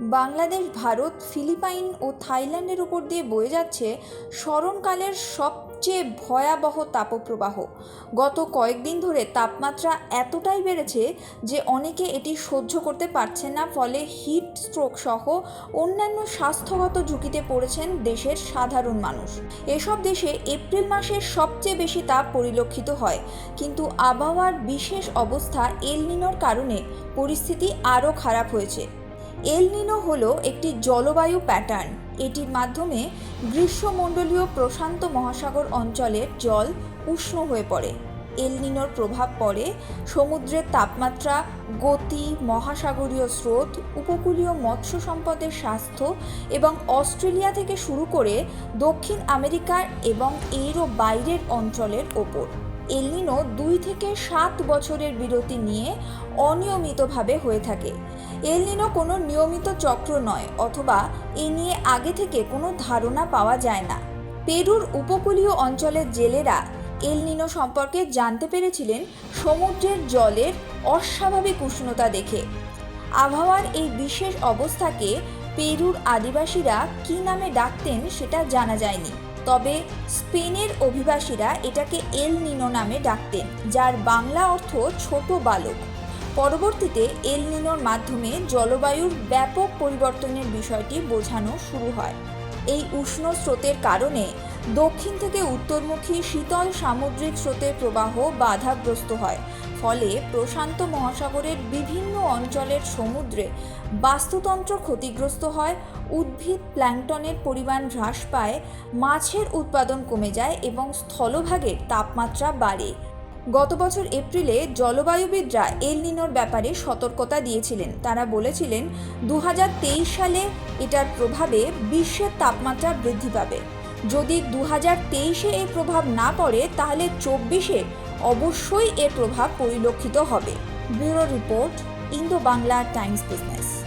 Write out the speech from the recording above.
Bangladesh, Bharat, Philippine ও থাইল্যান্ডের উপর দিয়ে বয়ে যাচ্ছে স্মরণকালের সবচেয়ে ভয়াবহ তাপপ্রবাহ। গত কয়েকদিন ধরে তাপমাত্রা এতটাই বেড়েছে যে অনেকে এটি সহ্য করতে পারছেন না, ফলে হিট স্ট্রোক সহ অন্যান্য স্বাস্থ্যগত ঝুঁকিতে পড়েছেন দেশের সাধারণ মানুষ। এসব দেশে এপ্রিল মাসে সবচেয়ে বেশি তাপ পরিলক্ষিত হয়, কিন্তু আবহাওয়ার বিশেষ অবস্থা এলনিনোর কারণে পরিস্থিতি আরও খারাপ হয়েছে। এল নিনো হলো একটি জলবায়ু প্যাটার্ন। এটির মাধ্যমে গ্রীষ্মমণ্ডলীয় প্রশান্ত মহাসাগর অঞ্চলের জল উষ্ণ হয়ে পড়ে। এল নিনোর প্রভাব পড়ে সমুদ্রের তাপমাত্রা, গতি, মহাসাগরীয় স্রোত, উপকূলীয় মৎস্য সম্পদের স্বাস্থ্য এবং অস্ট্রেলিয়া থেকে শুরু করে দক্ষিণ আমেরিকার এবং এরও বাইরের অঞ্চলের ওপর। এলনিনো দুই থেকে সাত বছরের বিরতি নিয়ে অনিয়মিতভাবে হয়ে থাকে। এলনিনো কোনো নিয়মিত চক্র নয়, অথবা এ নিয়ে আগে থেকে কোনো ধারণা পাওয়া যায় না। পেরুর উপকূলীয় অঞ্চলের জেলেরা এলনিনো সম্পর্কে জানতে পেরেছিলেন সমুদ্রের জলের অস্বাভাবিক উষ্ণতা দেখে। আবহাওয়ার এই বিশেষ অবস্থাকে পেরুর আদিবাসীরা কী নামে ডাকতেন সেটা জানা যায়নি। তবে স্পেনের অভিবাসীরা এটাকে এল নিনো নামে ডাকতেন, যার বাংলা অর্থ ছোট বালক। পরবর্তীতে এল নিনোর মাধ্যমে জলবায়ুর ব্যাপক পরিবর্তনের বিষয়টি বোঝানো শুরু হয়। এই উষ্ণ স্রোতের কারণে দক্ষিণ থেকে উত্তরমুখী শীতল সামুদ্রিক স্রোতের প্রবাহ বাধাগ্রস্ত হয় ফলে প্রশান্ত মহাসাগরের বিভিন্ন অঞ্চলের সমুদ্রে বাস্তুতন্ত্র ক্ষতিগ্রস্ত হয়, উদ্ভিদ প্ল্যাঙ্কটনের পরিমাণ হ্রাস পায়, মাছের উৎপাদন কমে যায় এবং স্থলভাগের তাপমাত্রা বাড়ে। গত বছর এপ্রিলে জলবায়ুবিদরা এল নিনোর ব্যাপারে সতর্কতা দিয়েছিলেন। তারা বলেছিলেন দু হাজার তেইশ সালে এটার প্রভাবে বিশ্বের তাপমাত্রা বৃদ্ধি পাবে। যদি দু হাজার তেইশে এর প্রভাব না পড়ে, তাহলে চব্বিশে অবশ্যই এর প্রভাব পরিলক্ষিত হবে। Bureau report Indo Bangla Times business.